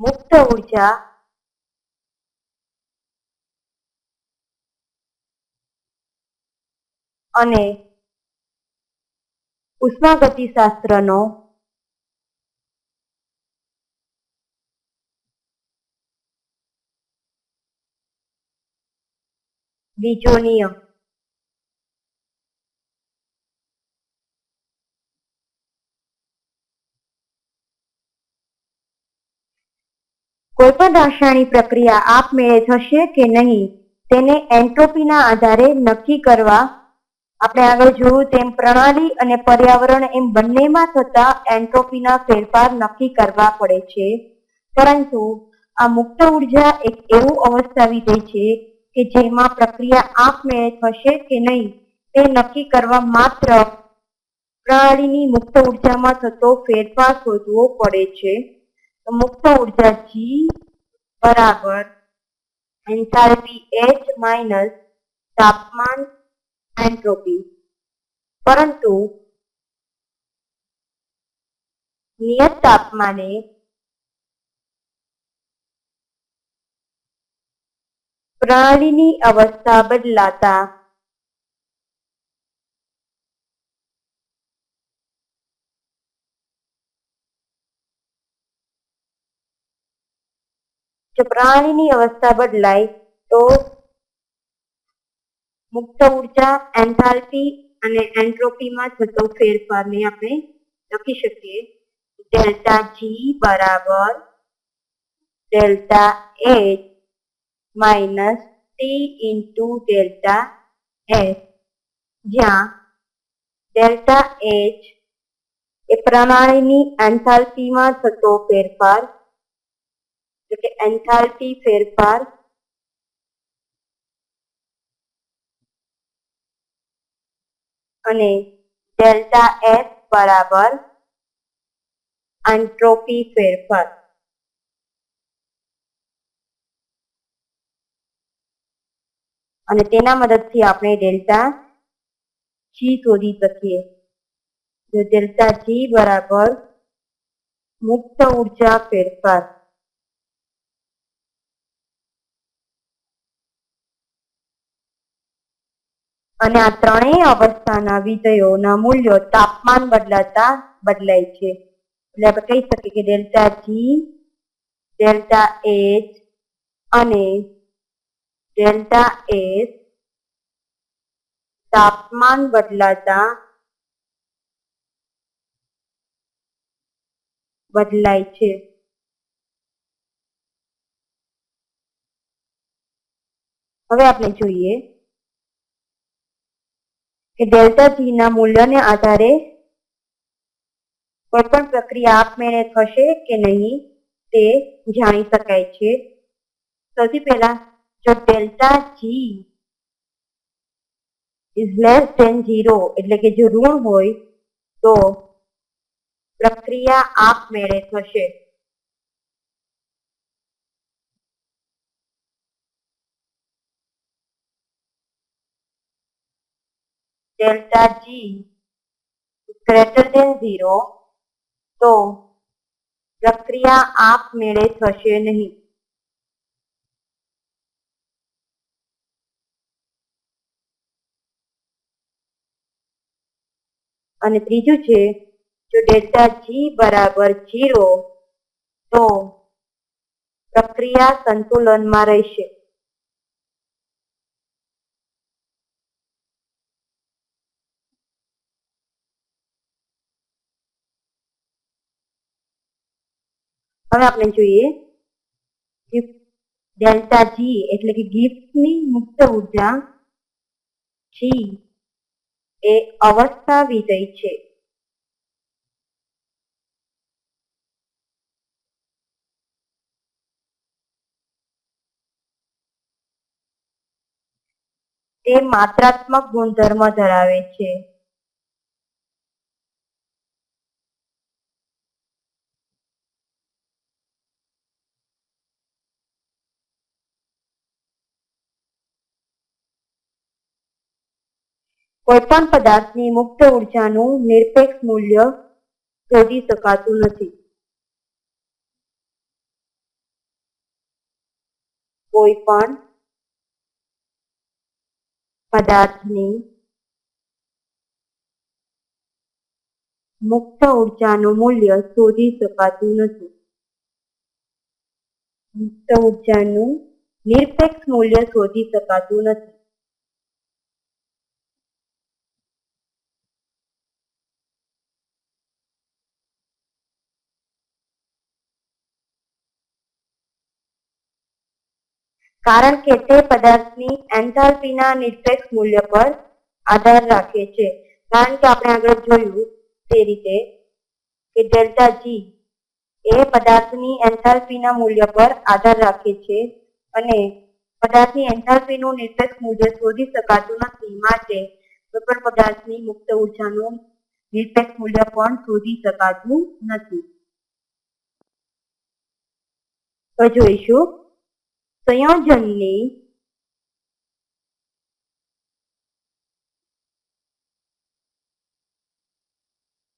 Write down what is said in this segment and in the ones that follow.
મુક્ત ઊર્જા અને ઉષ્માગતિશાસ્ત્રનો બીજો નિયમ. કોઈપણ રાસાયણિક પ્રક્રિયા આપમેળે થશે કે નહીં, તેને એન્ટ્રોપીના આધારે નક્કી કરવા આપણે આગળ જોયું તેમ પ્રણાલી અને પર્યાવરણ એમ બંનેમાં થતા એન્ટ્રોપીના ફેરફાર નક્કી કરવા પડે છે. પરંતુ આ મુક્ત ઊર્જા એક એવું અવસ્થા વિધેય છે કે જેમાં પ્રક્રિયા આપમેળે થશે કે નહીં, તે નક્કી કરવા માત્ર પ્રણાલીની મુક્ત ઉર્જામાં થતો ફેરફાર શોધવો પડે છે. તો મુક્ત ઊર્જા જી બરાબર એન્થાલ્પી એચ માઇનસ તાપમાન એન્ટ્રોપી. પરંતુ નિયત તાપમાને પ્રણાલીની અવસ્થા બદલાતા જો પ્રાણીની અવસ્થા બદલાય તો મુક્ત ઊર્જા, એન્થાલ્પી અને એન્ટ્રોપીમાં થતો ફેરફારને આપણે લખી શકીએ. ડેલ્ટા જી બરાબર delta H minus T into delta H. જ્યાં ડેલ્ટા એચ એ પ્રણાલીની એન્થાલ્પીમાં થતો ફેરફાર એટલે કે એન્થાલ્પી ફેરફાર અને ડેલ્ટા એફ બરાબર એન્ટ્રોપી ફેરફાર. અને તેના મદદથી આપણે ડેલ્ટા જી શોધી શકીએ. ડેલ્ટા જી બરાબર મુક્ત ઊર્જા ફેરફાર. અને આ ત્રણેય અવસ્થાના વિધેયોના મૂલ્યો તાપમાન બદલાતા બદલાય છે. એટલે આપણે કહી શકીએ કે ડેલ્ટા જી ડેલ્ટા એચ અને ડેલ્ટા એસ તાપમાન બદલાતા બદલાય છે. હવે આપણે જોઈએ કે ડેલ્ટા જી ના મૂલ્યને આધારે કોઈ પણ પ્રક્રિયા આપમેળે થશે કે નહીં તે જાણી શકાય છે. સૌથી પહેલા જો delta G is less than zero એટલે કે જો ઋણ હોય તો પ્રક્રિયા આપમેળે થશે. Delta G is greater than 0 તો પ્રક્રિયા આપમેળે થશે નહીં. અને ત્રીજું છે, જો ડેલ્ટા જી બરાબર જીરો તો પ્રક્રિયા સંતુલનમાં રહેશે. હવે આપણે જોઈએ ડેલ્ટા જી એટલે કે ગિફ્ટની મુક્ત ઊર્જા જી એ અવસ્થા વિજય છે. તે માત્રાત્મક ગુણધર્મ ધરાવે છે. કોઈપણ પદાર્થની મુક્ત ઉર્જાનું નિરપેક્ષ મૂલ્ય શોધી શકાતું નથી. કોઈ પણ પદાર્થની મુક્ત ઉર્જાનું મૂલ્ય શોધી શકાતું નથી. મુક્ત ઉર્જાનું નિરપેક્ષ મૂલ્ય શોધી શકાતું નથી. કારણ કે તે પદાર્થની એન્થાલ્પીના નિરપેક્ષ મૂલ્ય પર આધાર રાખે છે. કારણ કે આપણે આગળ જોયું તે રીતે કે ડેલ્ટા જી એ પદાર્થની એન્થાલ્પીના મૂલ્ય પર આધાર રાખે છે અને પદાર્થની એન્થાલ્પીનું નિરપેક્ષ મૂલ્ય શોધી શકાતું નથી. માટે કોઈપણ પદાર્થની મુક્ત ઉર્જાનું નિરપેક્ષ મૂલ્ય પણ શોધી શકાતું નથી. તો જોઈશું. સંયોજનની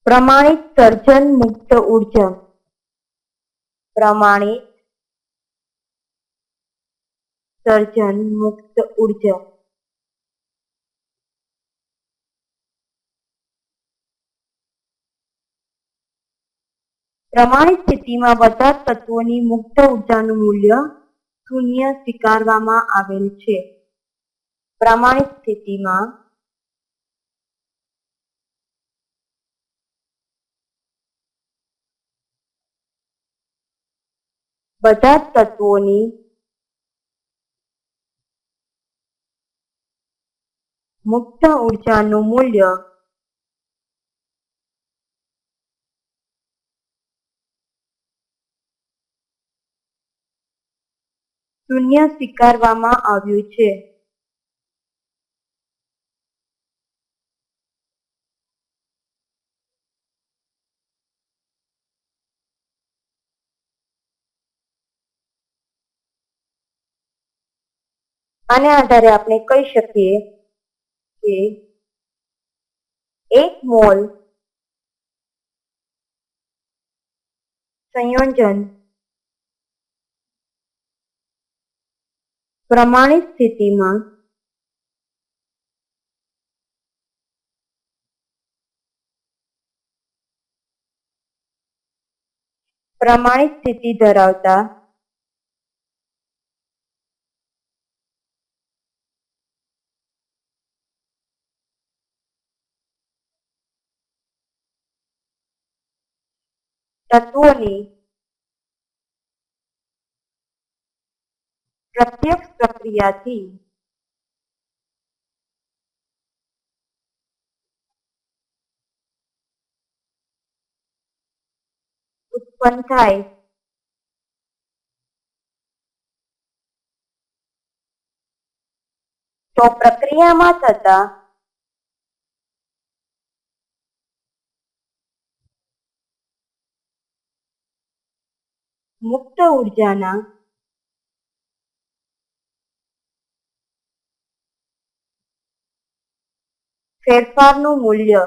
પ્રમાણિત સર્જન મુક્ત ઊર્જા. પ્રમાણિત સર્જન મુક્ત ઊર્જા. પ્રમાણિત સ્થિતિમાં બધા તત્વોની મુક્ત ઉર્જાનું મૂલ્ય શૂન્ય સ્વીકારવામાં આવેલ છે. પ્રામાણિક સ્થિતિમાં બધા તત્વોની મુક્ત ઉર્જાનું મૂલ્ય શૂન્ય સ્વીકારવામાં આવ્યું છે. આને આધારે આપણે કહી શકીએ કે એક મોલ સંયોજન પ્રમાણિત સ્થિતિમાં પ્રમાણિત સ્થિતિ ધરાવતા તત્વોની પ્રત્યક્ષ પ્રક્રિયાથી ઉત્પન્ન થાય તો પ્રક્રિયામાં થતા મુક્ત ઉર્જાના ફેરફારનું મૂલ્ય.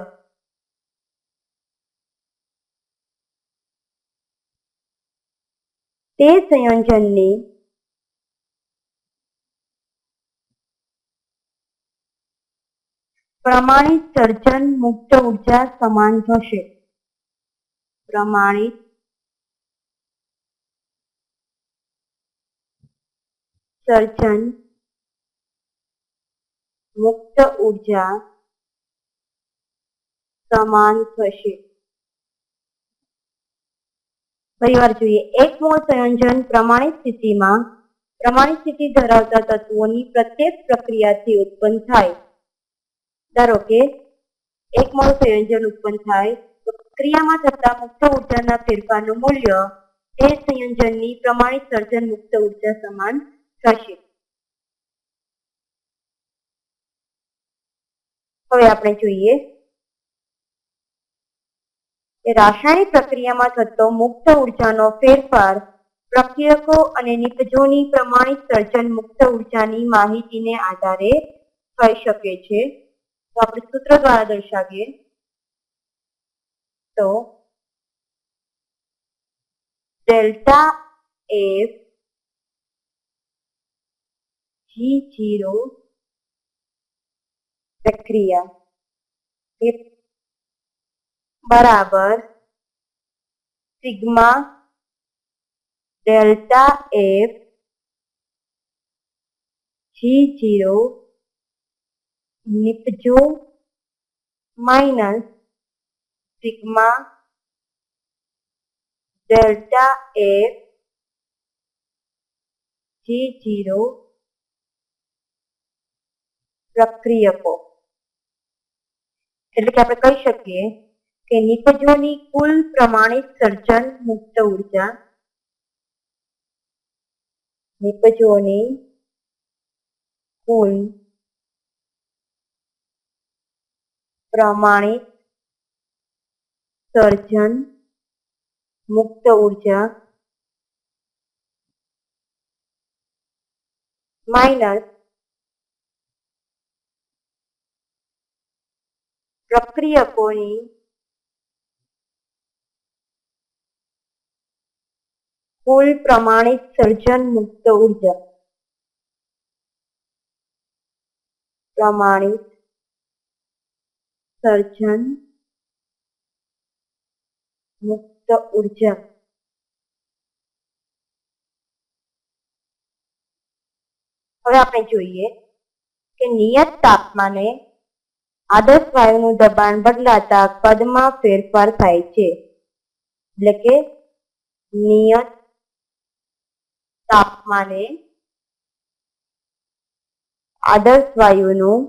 તે સંયોજનની પ્રમાણિત સર્જન મુક્ત ઊર્જા સમાન થશે પ્રમાણિત સર્જન મુક્ત ઊર્જા સમાન થશે. પરિવાર જોઈએ, એક મૂળ સંયોજન પ્રમાણિત સ્થિતિમાં, પ્રમાણિત સ્થિતિ ધરાવતા તત્વોની પ્રત્યેક પ્રક્રિયાથી ઉત્પન્ન થાય. ધારો કે, એક મૂળ સંયોજન ઉત્પન્ન થાય, તો પ્રક્રિયામાં થતા મુક્ત ઉર્જાના ફેરફારનું મૂલ્ય તે સંયોજનની પ્રમાણિત સર્જન મુક્ત ઊર્જા સમાન થશે. હવે આપણે જોઈએ રાસાયણિક પ્રક્રિયામાં થતો મુક્ત ઉર્જાનો ફેરફાર પ્રક્રિયકો અને નિપજોની પ્રમાણિત સર્જન મુક્ત ઉર્જાની માહિતીને આધારે થઈ શકે છે. તો આપણે સૂત્ર દ્વારા દર્શાવીએ. તો ડેલ્ટા એફ જી જીરો પ્રક્રિયા. બરાબર sigma delta F G zero નિપજો minus sigma delta F G zero પ્રક્રિયકો એટલે કે આપણે કહી શકીએ કે નિપજોની કુલ પ્રમાણિત સર્જન મુક્ત ઊર્જા નિપજોની કુલ પ્રમાણિત સર્જન મુક્ત ઊર્જા માઇનસ પ્રક્રિયકોની કુલ પ્રમાણિત સર્જન મુક્ત ઊર્જા. પ્રમાણિત સર્જન મુક્ત ઊર્જા. હવે આપણે જોઈએ કે નિયત તાપમાને આદર્શ વાયુનું દબાણ બદલાતા કદમાં ફેરફાર થાય છે. એટલે કે નિયત તાપમાને આદર્શ વાયુનું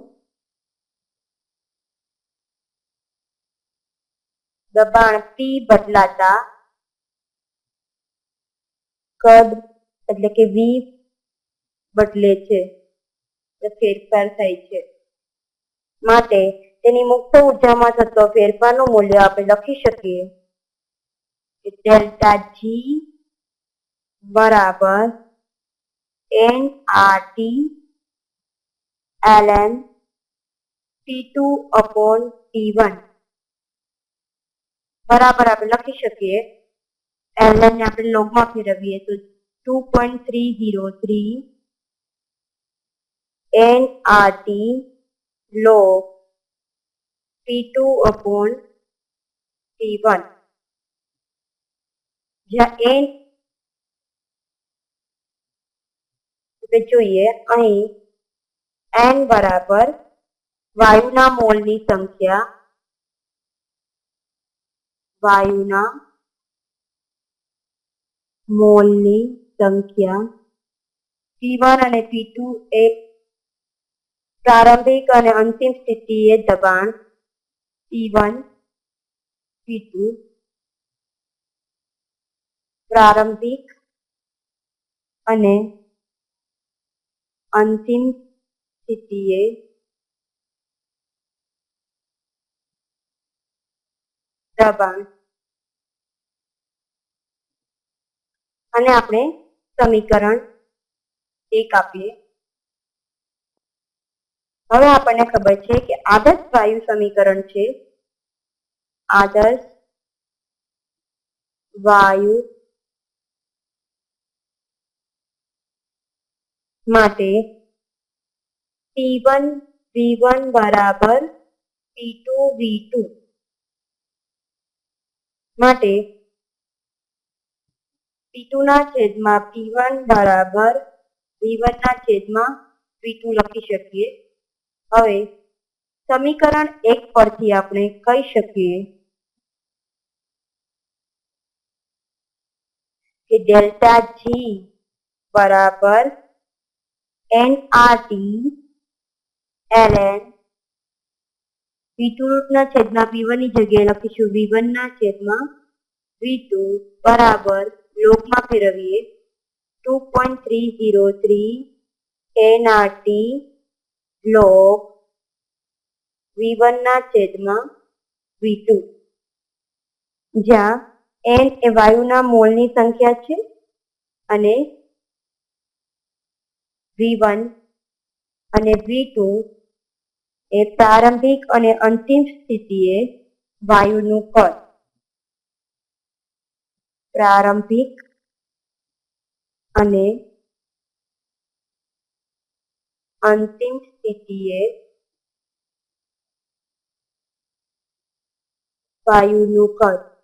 દબાણ પી બદલાતા કદ એટલે કે વી બદલે છે ફેરફાર થાય છે. માટે તેની મુક્ત ઉર્જામાં થતો ફેરફારનું મૂલ્ય આપણે લખી શકીએ ડેલ્ટા જી બરાબર. N R T L N T two upon T one બરાબર આપણે લખી શકીએ. એલ એન આપણે લોગમાં ફેરવીએ તો two point three zero three N R T log P2 upon P1 જ્યાં n આપણે જોઈએ અહીં એન બરાબર વાયુના મોલની સંખ્યા વાયુના મોલની સંખ્યા P1 અને P2 એ પ્રારંભિક અને અંતિમ સ્થિતિએ દબાણ P1 P2 પ્રારંભિક અને અંતિમ સ્થિતિએ દબાણ અને આપણે સમીકરણ એક આપીએ. હવે આપણને ખબર છે કે આદર્શ વાયુ સમીકરણ છે. આદર્શ વાયુ માટે P1 V1 બરાબર P2 V2 માટે P2 ના છેદમાં P1 બરાબર V1 ના છેદમાં V2 લખી શકીએ. હવે સમીકરણ એક પરથી આપણે કહી શકીએ કે ડેલ્ટા જી બરાબર N R T L N V two ના છેદમાં વી વનની જગ્યાએ લખીશું. વી વન ના છેદમાં વી બરાબર લોકમાં ફેરવીએ. Two point three zero three N R T log V1 ના છેદમાં V2 જ્યાં n એ વાયુના મોલની સંખ્યા છે અને V1 અને V2 એ પ્રારંભિક અને અંતિમ સ્થિતિએ વાયુનું કદ. પ્રારંભિક અને અંતિમ સ્થિતિએ વાયુનું કદ.